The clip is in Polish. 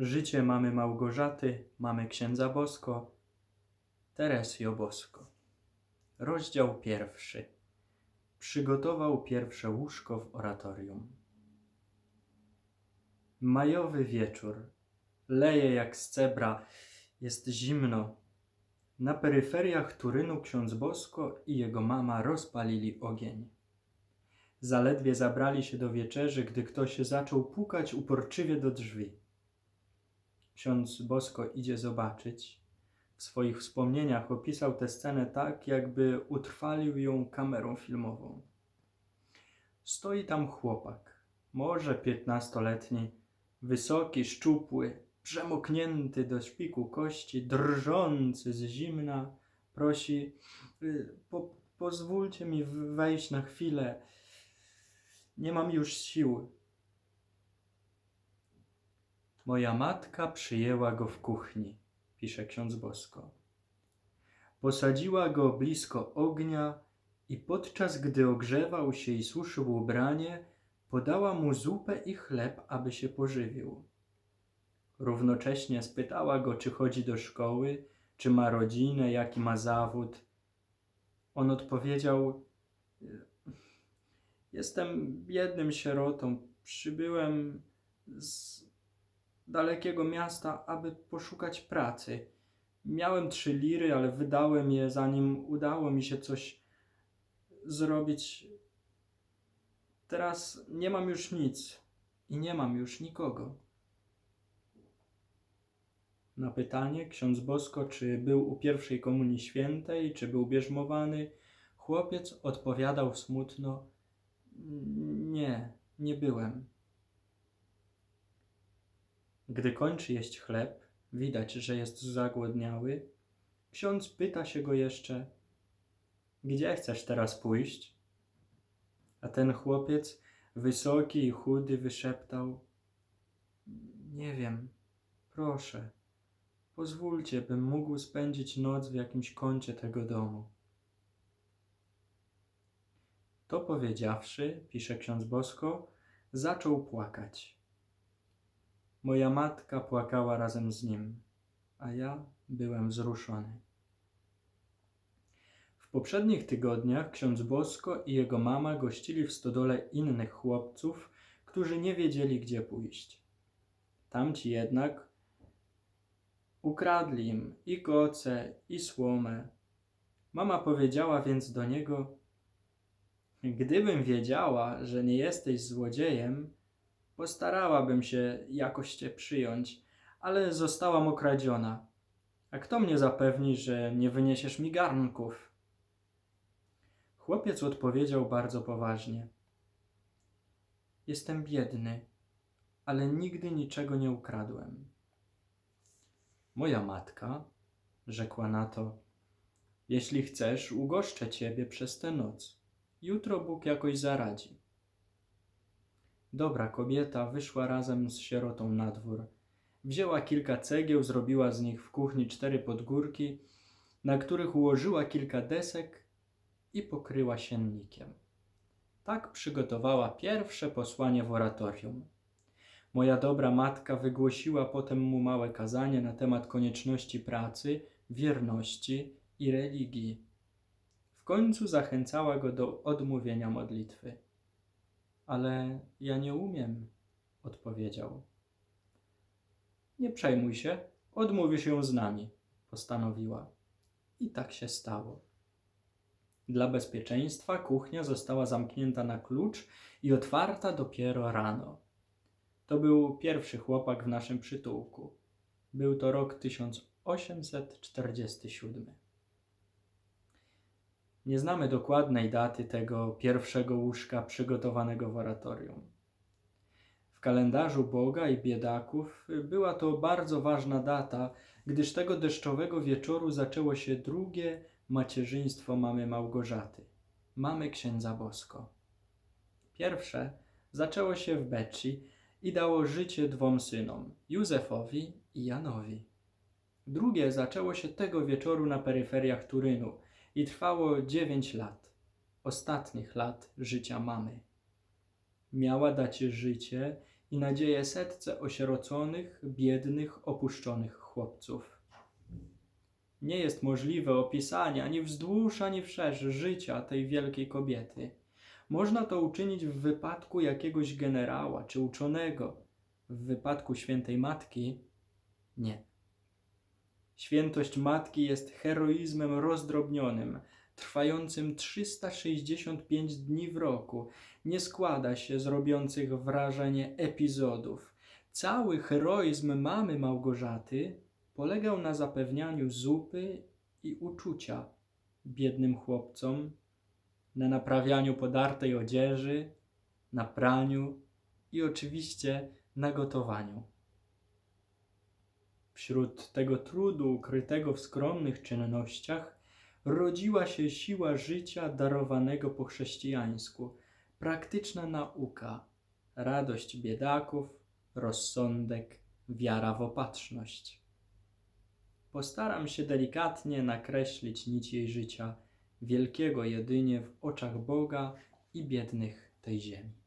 Życie mamy Małgorzaty, mamy księdza Bosko, Teresjo Bosko. Rozdział pierwszy. Przygotował pierwsze łóżko w oratorium. Majowy wieczór. Leje jak z cebra. Jest zimno. Na peryferiach Turynu ksiądz Bosko i jego mama rozpalili ogień. Zaledwie zabrali się do wieczerzy, gdy ktoś zaczął pukać uporczywie do drzwi. Ksiądz Bosko idzie zobaczyć. W swoich wspomnieniach opisał tę scenę tak, jakby utrwalił ją kamerą filmową. Stoi tam chłopak, może piętnastoletni, wysoki, szczupły, przemoknięty do szpiku kości, drżący z zimna, prosi: "Y, po, Pozwólcie mi wejść na chwilę. Nie mam już sił. Moja matka przyjęła go w kuchni, pisze ksiądz Bosko. Posadziła go blisko ognia i podczas gdy ogrzewał się i suszył ubranie, podała mu zupę i chleb, aby się pożywił. Równocześnie spytała go, czy chodzi do szkoły, czy ma rodzinę, jaki ma zawód. On odpowiedział: Jestem biednym sierotą. Przybyłem z dalekiego miasta, aby poszukać pracy. Miałem trzy liry, ale wydałem je, zanim udało mi się coś zrobić. Teraz nie mam już nic i nie mam już nikogo. Na pytanie ksiądz Bosko, czy był u pierwszej komunii świętej, czy był bierzmowany, chłopiec odpowiadał smutno: Nie, nie byłem. Gdy kończy jeść chleb, widać, że jest zagłodniały. Ksiądz pyta się go jeszcze: Gdzie chcesz teraz pójść? A ten chłopiec, wysoki i chudy, wyszeptał: Nie wiem, proszę, pozwólcie, bym mógł spędzić noc w jakimś kącie tego domu. To powiedziawszy, pisze ksiądz Bosko, zaczął płakać. Moja matka płakała razem z nim, a ja byłem wzruszony. W poprzednich tygodniach ksiądz Bosko i jego mama gościli w stodole innych chłopców, którzy nie wiedzieli, gdzie pójść. Tamci jednak ukradli im i koce, i słomę. Mama powiedziała więc do niego: Gdybym wiedziała, że nie jesteś złodziejem, postarałabym się jakoś cię przyjąć, ale zostałam okradziona. A kto mnie zapewni, że nie wyniesiesz mi garnków? Chłopiec odpowiedział bardzo poważnie: Jestem biedny, ale nigdy niczego nie ukradłem. Moja matka rzekła na to: Jeśli chcesz, ugoszczę ciebie przez tę noc. Jutro Bóg jakoś zaradzi. Dobra kobieta wyszła razem z sierotą na dwór. Wzięła kilka cegieł, zrobiła z nich w kuchni cztery podgórki, na których ułożyła kilka desek i pokryła siennikiem. Tak przygotowała pierwsze posłanie w oratorium. Moja dobra matka wygłosiła potem mu małe kazanie na temat konieczności pracy, wierności i religii. W końcu zachęcała go do odmówienia modlitwy. Ale ja nie umiem, odpowiedział. Nie przejmuj się, odmówisz ją z nami, postanowiła. I tak się stało. Dla bezpieczeństwa kuchnia została zamknięta na klucz i otwarta dopiero rano. To był pierwszy chłopak w naszym przytułku. Był to rok 1847. Nie znamy dokładnej daty tego pierwszego łóżka przygotowanego w oratorium. W kalendarzu Boga i biedaków była to bardzo ważna data, gdyż tego deszczowego wieczoru zaczęło się drugie macierzyństwo mamy Małgorzaty, mamy księdza Bosko. Pierwsze zaczęło się w Becci i dało życie dwom synom, Józefowi i Janowi. Drugie zaczęło się tego wieczoru na peryferiach Turynu i trwało dziewięć lat, ostatnich lat życia mamy. Miała dać życie i nadzieję setce osieroconych, biednych, opuszczonych chłopców. Nie jest możliwe opisanie ani wzdłuż, ani wszerz życia tej wielkiej kobiety. Można to uczynić w wypadku jakiegoś generała czy uczonego. W wypadku świętej matki nie. Świętość matki jest heroizmem rozdrobnionym, trwającym 365 dni w roku. Nie składa się z robiących wrażenie epizodów. Cały heroizm mamy Małgorzaty polegał na zapewnianiu zupy i uczucia biednym chłopcom, na naprawianiu podartej odzieży, na praniu i oczywiście na gotowaniu. Wśród tego trudu ukrytego w skromnych czynnościach rodziła się siła życia darowanego po chrześcijańsku, praktyczna nauka, radość biedaków, rozsądek, wiara w opatrzność. Postaram się delikatnie nakreślić nić jej życia, wielkiego jedynie w oczach Boga i biednych tej ziemi.